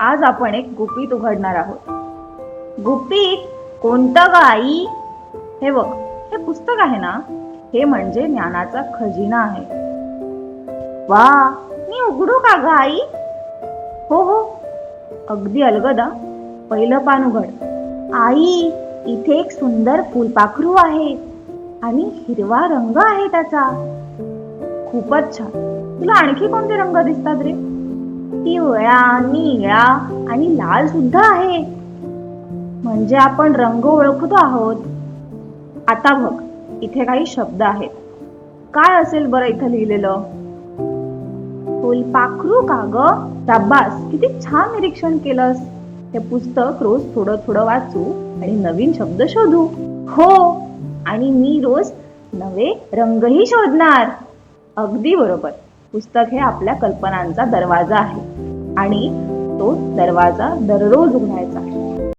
आज आपण एक गुपित उघडणार आहोत. गुपित कोणतं ग आई? हे बघ हे पुस्तक आहे ना? हे म्हणजे ज्ञानाचा खजिना आहे. वा मी उघडू का ग आई? हो हो. अगदी अलगदा. पहिलं पान उघड. आई इथे एक सुंदर फुलपाखरू आहे आणि हिरवा रंग आहे त्याचा. खूपच छान. तुला आणखी कोणते रंग दिसतात रे? पिवळा निळा आणि लाल सुद्धा आहे. म्हणजे आपण रंग ओळखतो आहोत. आता बघ इथे काही शब्द आहेत. काय असेल बरं इथं लिहिलेलं? फुलपाखरू का शाबास किती छान निरीक्षण केलंस. हे पुस्तक रोज थोडं थोडं वाचू आणि नवीन शब्द शोधू. हो आणि मी रोज नवे रंगही शोधणार. अगदी बरोबर. पुस्तक हे आपल्या कल्पनांचा दरवाजा आहे. आणि तो दरवाजा दररोज उघडायचा